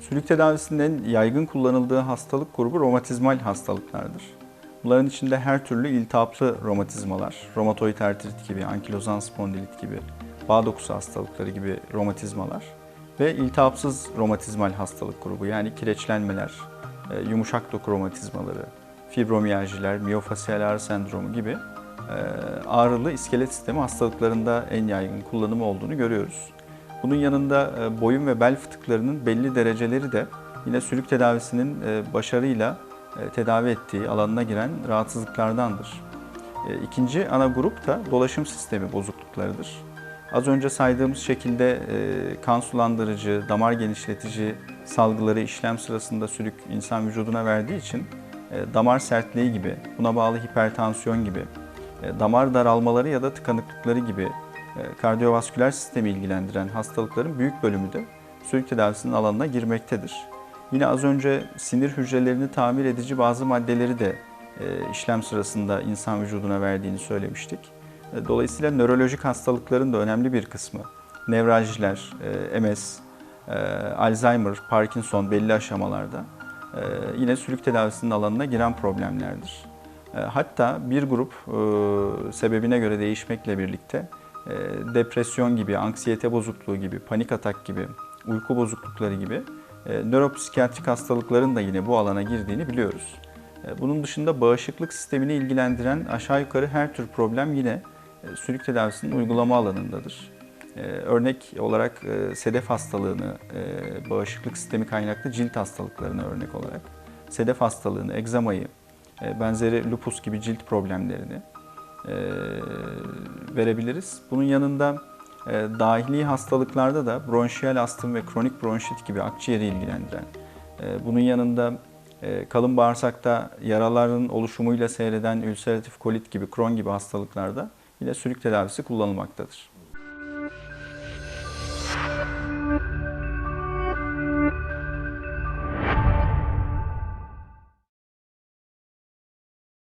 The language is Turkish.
Sülük tedavisinin en yaygın kullanıldığı hastalık grubu romatizmal hastalıklardır. Bunların içinde her türlü iltihaplı romatizmalar, romatoid artrit gibi, ankilozan spondilit gibi, bağ dokusu hastalıkları gibi romatizmalar ve iltihapsız romatizmal hastalık grubu yani kireçlenmeler, e, yumuşak doku romatizmaları, fibromiyaljiler, miyofasiyal ağrı sendromu gibi e, ağrılı iskelet sistemi hastalıklarında en yaygın kullanımı olduğunu görüyoruz. Bunun yanında e, boyun ve bel fıtıklarının belli dereceleri de yine sülük tedavisinin e, başarıyla e, tedavi ettiği alanına giren rahatsızlıklardandır. İkinci ana grup da dolaşım sistemi bozukluklarıdır. Az önce saydığımız şekilde kan sulandırıcı, damar genişletici salgıları işlem sırasında sülük insan vücuduna verdiği için damar sertliği gibi, buna bağlı hipertansiyon gibi, damar daralmaları ya da tıkanıklıkları gibi kardiyovasküler sistemi ilgilendiren hastalıkların büyük bölümü de sülük tedavisinin alanına girmektedir. Yine az önce sinir hücrelerini tamir edici bazı maddeleri de e, işlem sırasında insan vücuduna verdiğini söylemiştik. E, Dolayısıyla nörolojik hastalıkların da önemli bir kısmı, nevraljiler, e, MS, e, Alzheimer, Parkinson belli aşamalarda e, yine sülük tedavisinin alanına giren problemlerdir. E, Hatta bir grup e, sebebine göre değişmekle birlikte e, depresyon gibi, anksiyete bozukluğu gibi, panik atak gibi, uyku bozuklukları gibi e, nöropsikiyatrik hastalıkların da yine bu alana girdiğini biliyoruz. E, Bunun dışında bağışıklık sistemini ilgilendiren aşağı yukarı her tür problem yine e, sülük tedavisinin uygulama alanındadır. E, Örnek olarak e, sedef hastalığını, e, bağışıklık sistemi kaynaklı cilt hastalıklarına örnek olarak, sedef hastalığını, egzamayı, e, benzeri lupus gibi cilt problemlerini e, verebiliriz. Bunun yanında e, dahili hastalıklarda da bronşiyal astım ve kronik bronşit gibi akciğeri ilgilendiren, e, bunun yanında e, kalın bağırsakta yaraların oluşumuyla seyreden ülseratif kolit gibi, kron gibi hastalıklarda yine sülük tedavisi kullanılmaktadır.